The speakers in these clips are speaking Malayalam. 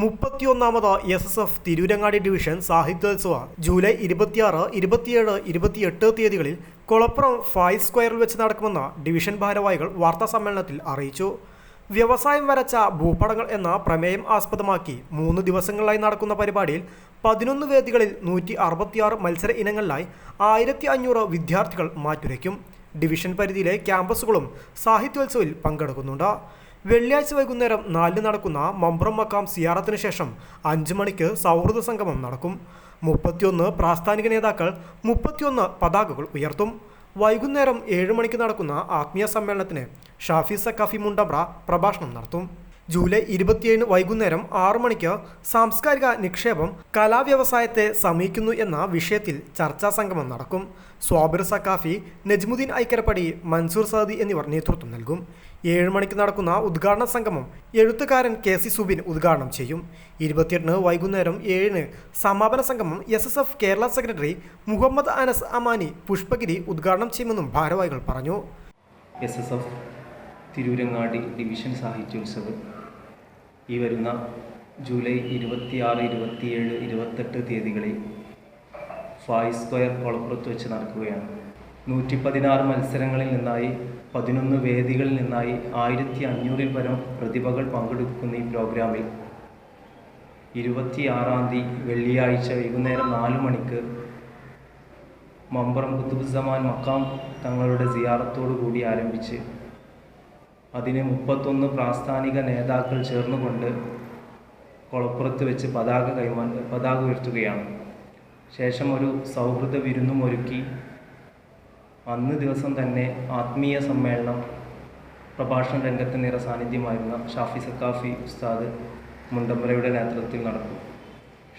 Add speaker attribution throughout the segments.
Speaker 1: മുപ്പത്തിയൊന്നാമത് S S F Tirurangadi division സാഹിത്യോത്സവ July ഇരുപത്തിയാറ് ഇരുപത്തിയേഴ് ഇരുപത്തിയെട്ട് തീയതികളിൽ കുളപ്പുറം ഫൈവ് സ്ക്വയറിൽ വെച്ച് നടക്കുമെന്ന് ഡിവിഷൻ ഭാരവാഹികൾ വാർത്താ സമ്മേളനത്തിൽ അറിയിച്ചു. വ്യവസായം വരച്ച ഭൂപടങ്ങൾ എന്ന പ്രമേയം ആസ്പദമാക്കി മൂന്ന് ദിവസങ്ങളിലായി നടക്കുന്ന പരിപാടിയിൽ പതിനൊന്ന് വേദികളിൽ നൂറ്റി അറുപത്തിയാറ് മത്സര ഇനങ്ങളിലായി ആയിരത്തി അഞ്ഞൂറ് വിദ്യാർത്ഥികൾ മാറ്റുരയ്ക്കും. ഡിവിഷൻ പരിധിയിലെ ക്യാമ്പസുകളും സാഹിത്യോത്സവിൽ പങ്കെടുക്കുന്നുണ്ട്. വെള്ളിയാഴ്ച വൈകുന്നേരം നാലിന് നടക്കുന്ന മമ്പ്രം മക്കാം സിയാറത്തിന് ശേഷം അഞ്ച് മണിക്ക് സൗഹൃദ സംഗമം നടക്കും. മുപ്പത്തിയൊന്ന് പ്രാസ്ഥാനിക നേതാക്കൾ മുപ്പത്തിയൊന്ന് പതാകകൾ ഉയർത്തും. വൈകുന്നേരം ഏഴ് മണിക്ക് നടക്കുന്ന ആത്മീയ സമ്മേളനത്തിന് ഷാഫി സക്കാഫി മുണ്ടബ്ര പ്രഭാഷണം നടത്തും. ജൂലൈ ഇരുപത്തിയേഴിന് വൈകുന്നേരം ആറു മണിക്ക് സാംസ്കാരിക നിക്ഷേപം കലാവ്യവസായത്തെ സമീപിക്കുന്നു എന്ന വിഷയത്തിൽ ചർച്ചാ സംഗമം നടക്കും. സ്വാബിർ സക്കാഫി നജ്മുദ്ദീൻ ഐക്കരപ്പടി മൻസൂർ സാദി എന്നിവർ നേതൃത്വം നൽകും. ഏഴ് മണിക്ക് നടക്കുന്ന ഉദ്ഘാടന സംഗമം എഴുത്തുകാരൻ കെ സി സുബിൻ ഉദ്ഘാടനം ചെയ്യും. ഇരുപത്തിയെട്ടിന് വൈകുന്നേരം ഏഴിന് സമാപന സംഗമം S S F Kerala secretary Muhammad Anas Amani Pushpagiri ഉദ്ഘാടനം ചെയ്യുമെന്നും ഭാരവാഹികൾ പറഞ്ഞു.
Speaker 2: S S F Tirurangadi division Sahityotsav ഈ വരുന്ന ജൂലൈ ഇരുപത്തിയാറ് ഇരുപത്തിയേഴ് ഇരുപത്തെട്ട് തീയതികളിൽ ഫായ് സ്ക്വയർ കൊളപ്പുറത്ത് വെച്ച് നടക്കുകയാണ്. നൂറ്റി പതിനാറ് മത്സരങ്ങളിൽ നിന്നായി പതിനൊന്ന് വേദികളിൽ നിന്നായി ആയിരത്തി അഞ്ഞൂറിൽ പരം പ്രതിഭകൾ പങ്കെടുക്കുന്ന ഈ പ്രോഗ്രാമിൽ ഇരുപത്തിയാറാം തീയതി വെള്ളിയാഴ്ച വൈകുന്നേരം നാല് മണിക്ക് മമ്പറം കുത്തുബുസമാൻ മക്കാം തങ്ങളുടെ സിയാറത്തോടു കൂടി ആരംഭിച്ച് അതിന് മുപ്പത്തൊന്ന് പ്രാസ്ഥാനിക നേതാക്കൾ ചേർന്നുകൊണ്ട് കൊളപ്പുറത്ത് വെച്ച് പതാക കൈമാ പതാക ഉയർത്തുകയാണ്. ശേഷം ഒരു സൗഹൃദ വിരുന്നും ഒരുക്കി. അന്ന് ദിവസം തന്നെ ആത്മീയ സമ്മേളനം പ്രഭാഷണ രംഗത്ത് നിറ സാന്നിധ്യമായിരുന്ന ഷാഫി സക്കാഫി ഉസ്താദ് മുണ്ടമ്പരയുടെ നേതൃത്വത്തിൽ നടക്കും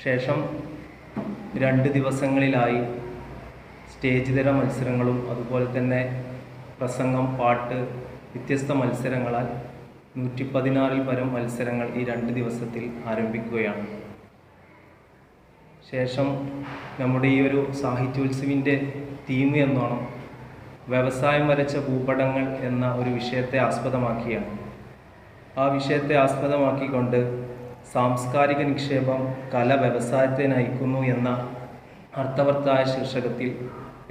Speaker 2: ശേഷം രണ്ട് ദിവസങ്ങളിലായി സ്റ്റേജ് തര മത്സരങ്ങളും അതുപോലെ തന്നെ പ്രസംഗം പാട്ട് വ്യത്യസ്ത മത്സരങ്ങളാൽ നൂറ്റി പതിനാറിൽ പരം മത്സരങ്ങൾ ഈ രണ്ട് ദിവസത്തിൽ ആരംഭിക്കുകയാണ്. ശേഷം നമ്മുടെ ഈ ഒരു സാഹിത്യോത്സവിന്റെ തീം എന്നോണം വ്യവസായം വരച്ച ഭൂപടങ്ങൾ എന്ന ഒരു വിഷയത്തെ ആസ്പദമാക്കിയാണ്. ആ വിഷയത്തെ ആസ്പദമാക്കിക്കൊണ്ട് സാംസ്കാരിക നിക്ഷേപം കല വ്യവസായത്തെ നയിക്കുന്നു എന്ന അർത്ഥവത്തായ ശീർഷകത്തിൽ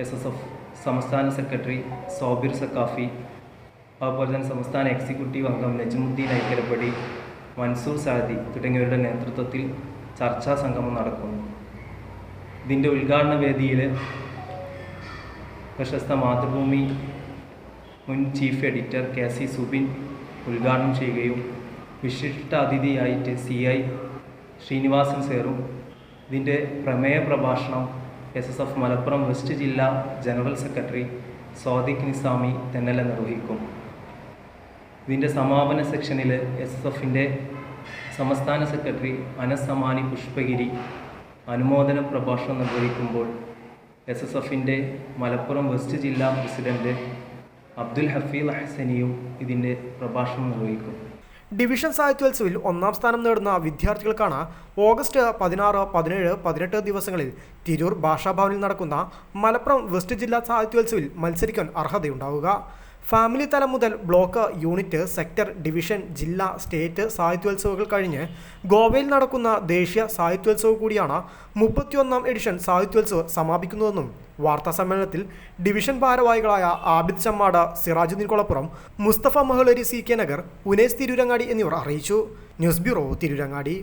Speaker 2: എസ് എസ് എഫ് സംസ്ഥാന സെക്രട്ടറി സോബിർ സക്കാഫി അതുപോലെ തന്നെ സംസ്ഥാന എക്സിക്യൂട്ടീവ് അംഗം നജ്മുദ്ദീൻ ഐക്കരപ്പടി മൻസൂർ സാദി തുടങ്ങിയവരുടെ നേതൃത്വത്തിൽ ചർച്ചാ സംഗമം നടക്കുന്നു. ഇതിന്റെ ഉദ്ഘാടന വേദിയിൽ പ്രശസ്ത മാതൃഭൂമി മുൻ chief editor K C Subin ഉദ്ഘാടനം ചെയ്യുകയും വിശിഷ്ട അതിഥിയായിട്ട് സി ഐ ശ്രീനിവാസൻ സേറും ഇതിന്റെ പ്രമേയ പ്രഭാഷണം S S F Malappuram west ജില്ലാ ജനറൽ സെക്രട്ടറി സ്വാദിഖ് നിസാമി തെന്നല നിർവഹിക്കും. ഇതിന്റെ സമാപന സെക്ഷനിൽ എസ് എസ് എഫിന്റെ സംസ്ഥാന സെക്രട്ടറി അനസമാനി പുഷ്പഗിരി അനുമോദന പ്രഭാഷണം നിർവഹിക്കുമ്പോൾ എസ് എസ് എഫിന്റെ മലപ്പുറം വെസ്റ്റ് ജില്ലാ പ്രസിഡന്റ് അബ്ദുൽ ഹഫീൽ ഹസനിയും ഇതിന്റെ പ്രഭാഷണം നിർവഹിക്കും.
Speaker 1: ഡിവിഷൻ സാഹിത്യോത്സവിൽ ഒന്നാം സ്ഥാനം നേടുന്ന വിദ്യാർത്ഥികൾക്കാണ് ഓഗസ്റ്റ് പതിനാറ് പതിനേഴ് പതിനെട്ട് ദിവസങ്ങളിൽ തിരൂർ ഭാഷാഭവനിൽ നടക്കുന്ന മലപ്പുറം വെസ്റ്റ് ജില്ലാ സാഹിത്യോത്സവിൽ മത്സരിക്കാൻ അർഹതയുണ്ടാവുക. ഫാമിലി തലം മുതൽ ബ്ലോക്ക് യൂണിറ്റ് സെക്ടർ ഡിവിഷൻ ജില്ല സ്റ്റേറ്റ് സാഹിത്യോത്സവങ്ങൾ കഴിഞ്ഞ് ഗോവയിൽ നടക്കുന്ന ദേശീയ സാഹിത്യോത്സവം കൂടിയാണ് മുപ്പത്തിയൊന്നാം എഡിഷൻ സാഹിത്യോത്സവം സമാപിക്കുന്നതെന്നും വാർത്താ സമ്മേളനത്തിൽ ഡിവിഷൻ ഭാരവാഹികളായ ആബിദ് ചമ്മാട് സിറാജുദ്ദീൻ കൊളപ്പുറം മുസ്തഫ മഹളരി സി കെ നഗർ ഉനേസ് തിരൂരങ്ങാടി എന്നിവർ അറിയിച്ചു. News bureau Tirurangadi.